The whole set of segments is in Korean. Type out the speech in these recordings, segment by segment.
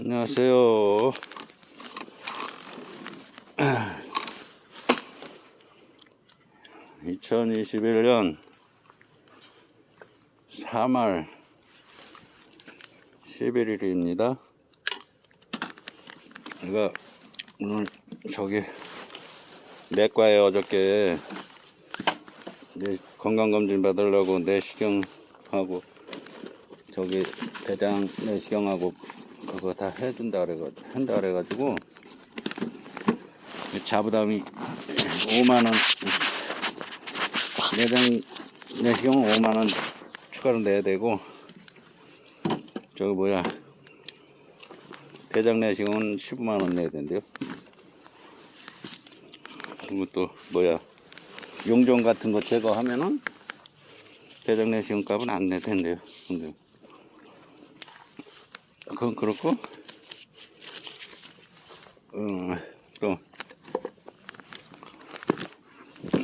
안녕하세요. (2021년 3월 11일입니다) 제가 오늘 저기 내과에 어저께 내 건강검진 받으려고 내시경하고 저기 대장 내시경하고 그거 다 해준다 그래가 한다 그래가지고 자부담이 5만 원 내장 내시경 5만 원 추가로 내야 되고 저거 뭐야 대장 내시경은 15만 원 내야 된대요. 그리고 또 뭐야 용종 같은 거 제거하면은 대장 내시경 값은 안 내야 된대요. 근데 그건 그렇고, 음, 또,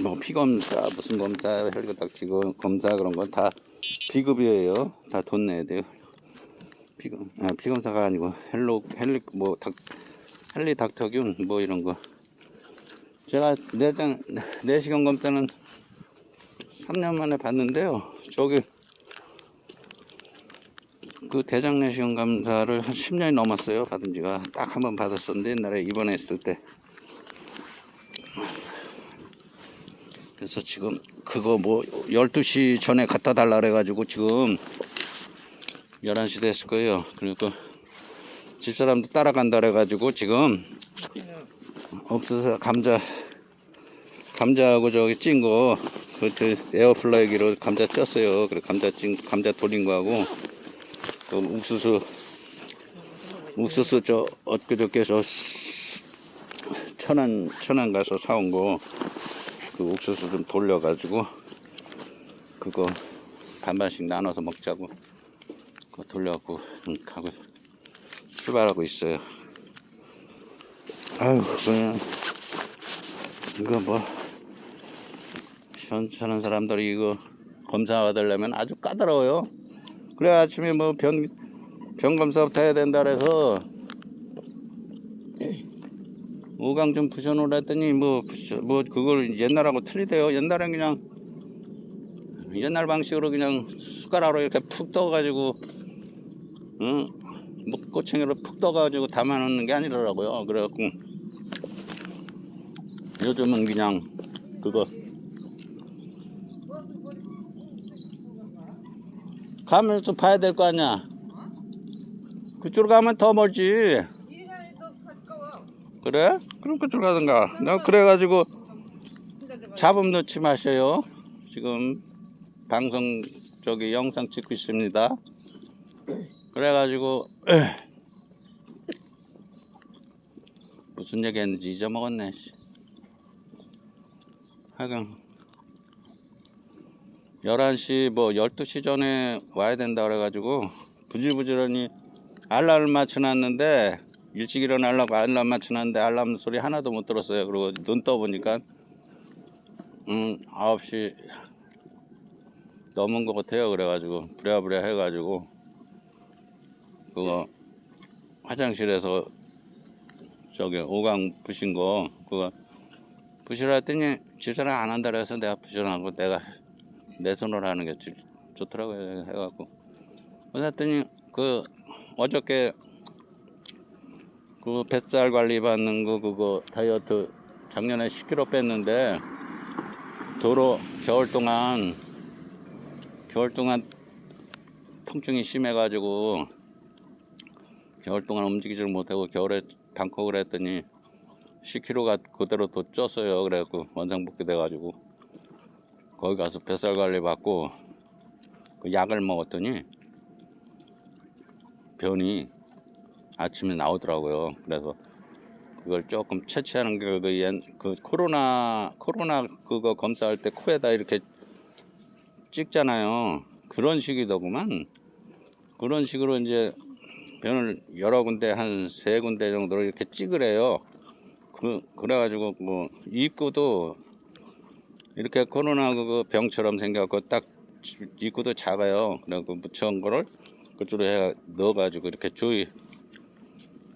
뭐, 피검사, 무슨 검사, 지금 검사 그런 건 다 비급이에요. 다 돈 내야 돼요. 피검, 아, 피검사가 아니고, 헬로, 헬리, 뭐, 닥, 헬리 닥터균, 뭐 이런 거. 제가 내장, 내시경 검사는 3년 만에 봤는데요. 저기, 그 대장 내시경 검사를 한 10년이 넘었어요. 받은 지가 딱 한 번 받았었는데 옛날에 입원했을 때. 그래서 지금 그거 뭐 12시 전에 갖다 달라 그래가지고 지금 11시 됐을 거예요. 그리고 집사람도 따라간다 그래가지고 지금 없어서 감자 감자하고 저기 찐 거, 그, 저, 에어플라이기로 감자 쪘어요. 그래, 감자 찐, 감자 돌린 거하고, 그 옥수수 옥수수 저 엊그저께 저 천안 천안 가서 사온 거 그 옥수수 좀 돌려가지고 그거 반반씩 나눠서 먹자고 그거 돌려갖고 좀 가고 출발하고 있어요. 아유 그냥 이거 뭐 시원찮은 사람들이 이거 검사 받으려면 아주 까다로워요. 그래 아침에 뭐 변 변검사부터 해야 된다 그래서 오강 좀 부셔놓으라 했더니 뭐, 부셔- 뭐 그걸 옛날하고 틀리대요 옛날엔 그냥 옛날 방식으로 그냥 숟가락으로 이렇게 푹 떠가지고 응? 뭐 꼬챙이로 푹 떠가지고 담아놓는 게 아니더라고요 그래갖고 요즘은 그냥 그거 가면 좀 봐야 될 거 아니야 그쪽으로 가면 더 멀지 그래? 그럼 그쪽 가든가. 나 그래가지고 잡음 넣지 마세요. 지금 방송 저기 영상 찍고 있습니다. 그래가지고 무슨 얘기했는지 잊어먹었네. 씨. 하여간 11시 뭐 12시 전에 와야 된다 그래가지고 부질부질하니 알람을 맞춰놨는데 일찍 일어나려고 알람 맞춰놨는데 알람 소리 하나도 못 들었어요. 그리고 눈 떠보니까 음 9시 넘은 것 같아요. 그래가지고 부랴부랴 해가지고 그거 화장실에서 저기 오강 부신 거 그거 부시라 했더니 집사람 안 한다 그래서 내가 부시라고 내가 내 손으로 하는 게 좋- 좋더라고요. 해갖고. 그래서 했더니 그 어저께 그 뱃살 관리 받는 거 그거 다이어트 작년에 10kg 뺐는데 도로 겨울 동안 겨울 동안 통증이 심해가지고 겨울 동안 움직이질 못하고 겨울에 방콕을 했더니 10kg가 그대로 또 쪘어요. 그래갖고 원상복귀 돼가지고 거기 가서 뱃살 관리 받고 그 약을 먹었더니 변이 아침에 나오더라고요. 그래서 그걸 조금 채취하는 게 그, 옛- 그 코로나 코로나 그거 검사할 때 코에다 이렇게 찍잖아요. 그런 식이더구만. 그런 식으로 이제 변을 여러 군데 한 세 군데 정도로 이렇게 찍으래요. 그 그래가지고 뭐 입구도 이렇게 코로나 그거 병처럼 생겨갖고 딱 입구도 작아요. 그래갖고 묻혀온 거를 그쪽으로 해 넣어가지고 이렇게 조이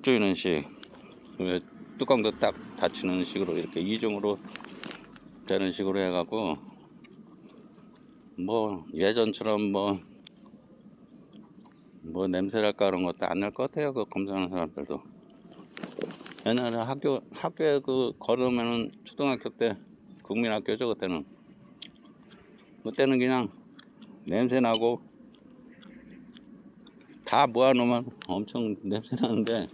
조이는 식왜 뚜껑도 딱 닫히는 식으로 이렇게 이중으로 되는 식으로 해갖고 뭐 예전처럼 뭐뭐 냄새랄까 그런 것도 안 날 것 같아요 그 검사하는 사람들도 옛날에 학교 학교에 그 걸으면은 초등학교 때 국민학교죠 그때는. 그때는 그냥 냄새 나고 다 모아놓으면 엄청 냄새 나는데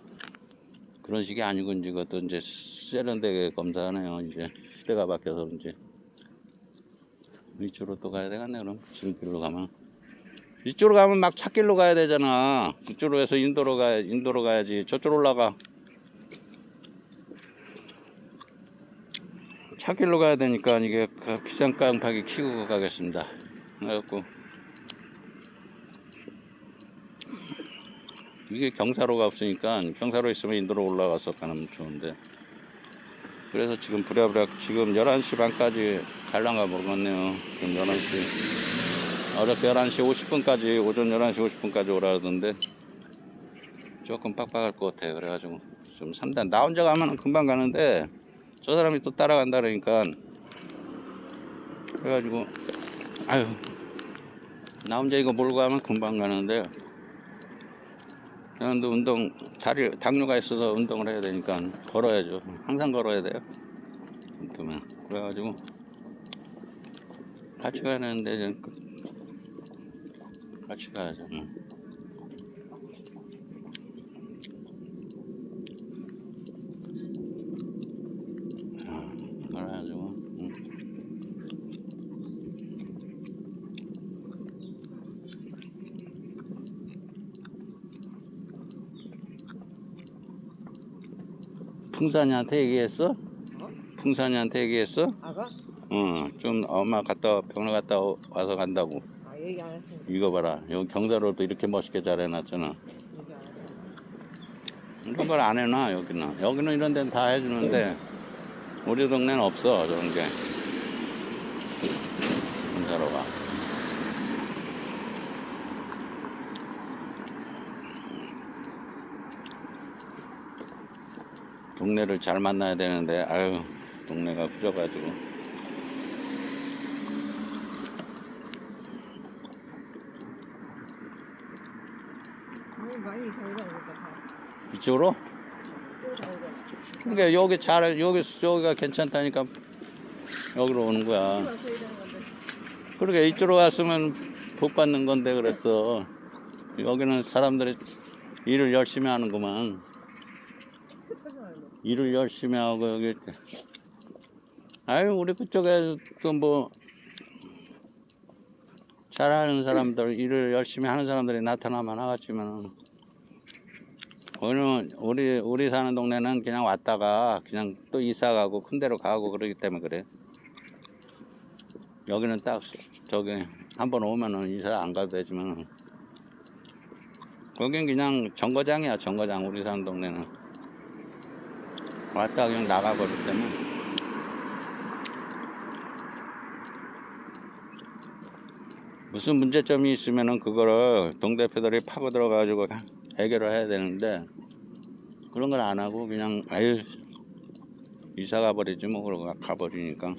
그런 식이 아니고 이제 그것도 이제 세련되게 검사하네요 이제. 시대가 바뀌어서 그런지. 이쪽으로 또 가야 되겠네 그럼. 지름길로 가면. 이쪽으로 가면 막 찻길로 가야 되잖아. 이쪽으로 해서 인도로 가야 인도로 가야지. 저쪽으로 올라가 찻길로 가야 되니까 이게 그 비싼 깡파기 키고 가겠습니다. 그래갖고. 이게 경사로가 없으니까 경사로 있으면 인도로 올라가서 가면 좋은데. 그래서 지금 부랴부랴 지금 11시 반까지 갈랑가 모르겠네요. 지금 11시. 어저께 11시 50분까지 오전 11시 50분까지 오라 하던데 조금 빡빡할 것 같아요. 그래가지고 좀 3단. 나 혼자 가면 금방 가는데 저 사람이 또 따라간다 그러니까 그래가지고 아유 나 혼자 이거 몰고 가면 금방 가는데 그런데 운동 다리 당뇨가 있어서 운동을 해야 되니까 걸어야죠. 항상 걸어야 돼요. 그러면 그래가지고 같이 가야 되는데 같이 가야죠 응. 아, 그래가지고 응. 풍산이한테 얘기했어? 풍산이한테 얘기했어? 아가? 어, 좀 엄마 갔다 병원 갔다 오- 와서 간다고. 아 얘기 안 했어. 이거 봐라. 여기 경사로도 이렇게 멋있게 잘 해놨잖아. 얘기 안 했어. 이런 걸 안 해놔 여기는. 여기는 이런 데는 다 해주는데 우리 동네는 없어 저런 게. 경사로가. 동네를 잘 만나야 되는데 아유 동네가 후져가지고. 이쪽으로. 그러니까 여기 잘 여기 여기가 괜찮다니까 여기로 오는 거야. 그러게 이쪽으로 왔으면 복 받는 건데 그랬어. 여기는 사람들이 일을 열심히 하는구만. 일을 열심히 하고 여기 아유 우리 그쪽에 또뭐 잘하는 사람들 일을 열심히 하는 사람들이 나타나면 하겠지만 오늘 우리 우리 사는 동네는 그냥 왔다가 그냥 또 이사 가고 큰 데로 가고 그러기 때문에 그래. 여기는 딱 저기 한번 오면은 이사 안 가도 되지만 거긴 그냥 정거장이야 정거장 우리 사는 동네는 왔다 그냥 나가버릴 때는. 무슨 문제점이 있으면은 그거를 동대표들이 파고 들어가지고 해결을 해야 되는데 그런 걸 안 하고 그냥 아유 이사 가버리지 뭐 그러고 가버리니까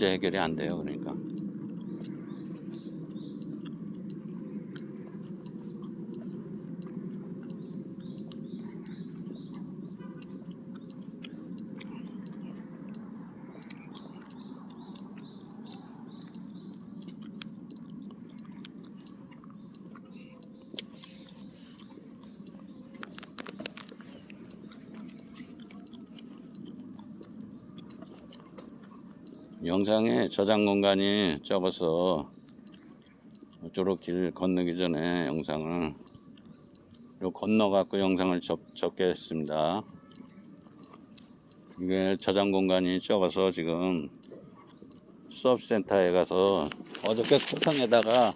문제 해결이 안 돼요 그러니까 영상에 저장 공간이 적어서 이쪽으로 길 건너기 전에 영상을 요 건너갖고 영상을 접, 적게 했습니다. 이게 저장 공간이 적어서 지금 수업센터에 가서 어저께 쿠팡에다가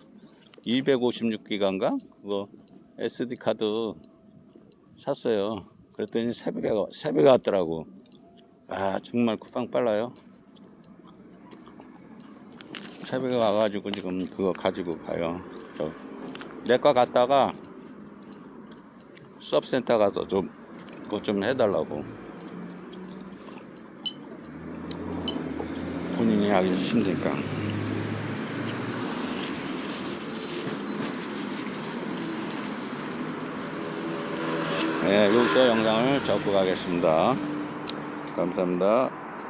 256기가인가? 그거 SD 카드 샀어요. 그랬더니 새벽에, 새벽에 왔더라고. 아, 정말 쿠팡 빨라요. 새벽에 와가지고 지금 그거 가지고 가요. 저 내과 갔다가 수업센터 가서 좀 그거 좀 해달라고. 본인이 하기 힘드니까. 네, 여기서 영상을 접고 가겠습니다. 감사합니다.